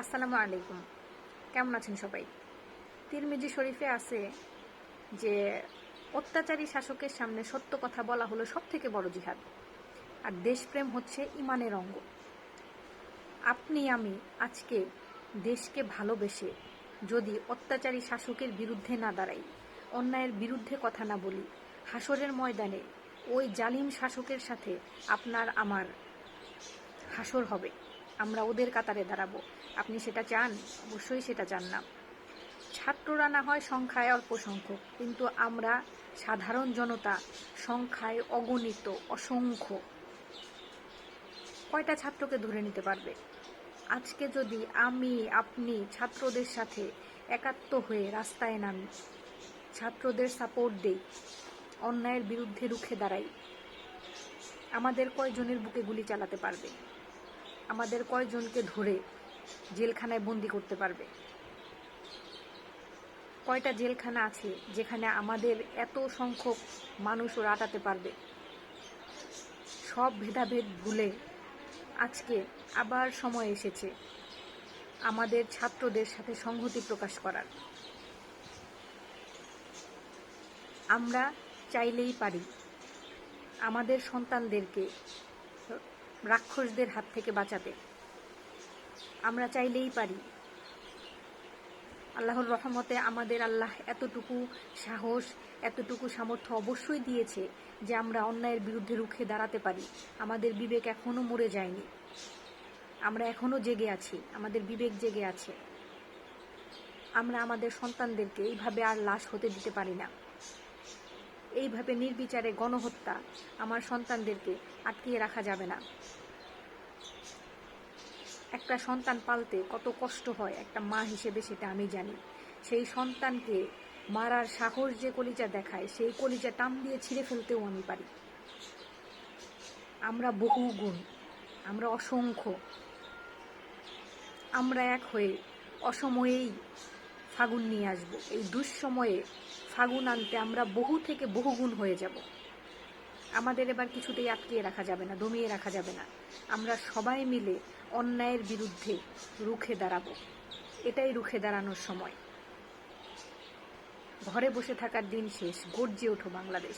আসসালামু আলাইকুম। কেমন আছেন সবাই? তিরমিজি শরীফে আছে যে, অত্যাচারী শাসকের সামনে সত্য কথা বলা হলো সব থেকে বড় জিহাদ। আর দেশপ্রেম হচ্ছে ইমানের অঙ্গ। আপনি, আমি আজকে দেশকে ভালোবেসে যদি অত্যাচারী শাসকের বিরুদ্ধে না দাঁড়াই, অন্যায়ের বিরুদ্ধে কথা না বলি, হাসরের ময়দানে ওই জালিম শাসকের সাথে আপনার আমার হাসর হবে। আমরা ওদের কাতারে দাঁড়াবো। আপনি সেটা চান? অবশ্যই সেটা চান না। ছাত্ররা না হয় সংখ্যায় অল্প সংখ্যক, কিন্তু আমরা সাধারণ জনতা সংখ্যায় অগণিত, অসংখ্য। কয়টা ছাত্রকে ধরে নিতে পারবে? আজকে যদি আমি, আপনি ছাত্রদের সাথে একাত্ম হয়ে রাস্তায় নামি, ছাত্রদের সাপোর্ট দেই, অন্যায়ের বিরুদ্ধে রুখে দাঁড়াই, আমাদের কয়জনের বুকে গুলি চালাতে পারবে? আমাদের কয়জনকে ধরে জেলখানায় বন্দি করতে পারবে? কয়টা জেলখানা আছে যেখানে আমাদের এত সংখ্যক মানুষ ওরা আটাতে পারবে? সব ভেদাভেদ ভুলে আজকে আবার সময় এসেছে আমাদের ছাত্রদের সাথে সংহতি প্রকাশ করার। আমরা চাইলেই পারি আমাদের সন্তানদেরকে রাক্ষসদের হাত থেকে বাঁচাতে। আমরা চাইলেই পারি। আল্লাহর রহমতে আমাদের আল্লাহ এতটুকু সাহস, এতটুকু সামর্থ্য অবশ্যই দিয়েছে যে আমরা অন্যায়ের বিরুদ্ধে রুখে দাঁড়াতে পারি। আমাদের বিবেক এখনও মরে যায়নি। আমরা এখনও জেগে আছি। আমাদের বিবেক জেগে আছে। আমরা আমাদের সন্তানদেরকে এইভাবে আর লাশ হতে দিতে পারি না। এইভাবে নির্বিচারে গণহত্যা আমার সন্তানদেরকে আটকিয়ে রাখা যাবে না। একটা সন্তান পালতে কত কষ্ট হয়, একটা মা হিসেবে সেটা আমি জানি। সেই সন্তানকে মারার সাহস যে কলিজা দেখায়, সেই কলিজা টান দিয়ে ছিঁড়ে ফেলতেও আমি পারি। আমরা বহু গুণ আমরা অসংখ্য, আমরা এক হয়ে অসময়েই ফাগুন নিয়ে আসব। এই দুঃসময়ে ফাগুন আনতে আমরা বহু থেকে বহুগুণ হয়ে যাব। আমাদের এবার কিছুতেই আটকিয়ে রাখা যাবে না, দমিয়ে রাখা যাবে না। আমরা সবাই মিলে অন্যায়ের বিরুদ্ধে রুখে দাঁড়াব। এটাই রুখে দাঁড়ানোর সময়। ঘরে বসে থাকার দিন শেষ, গর্জে ওঠো বাংলাদেশ।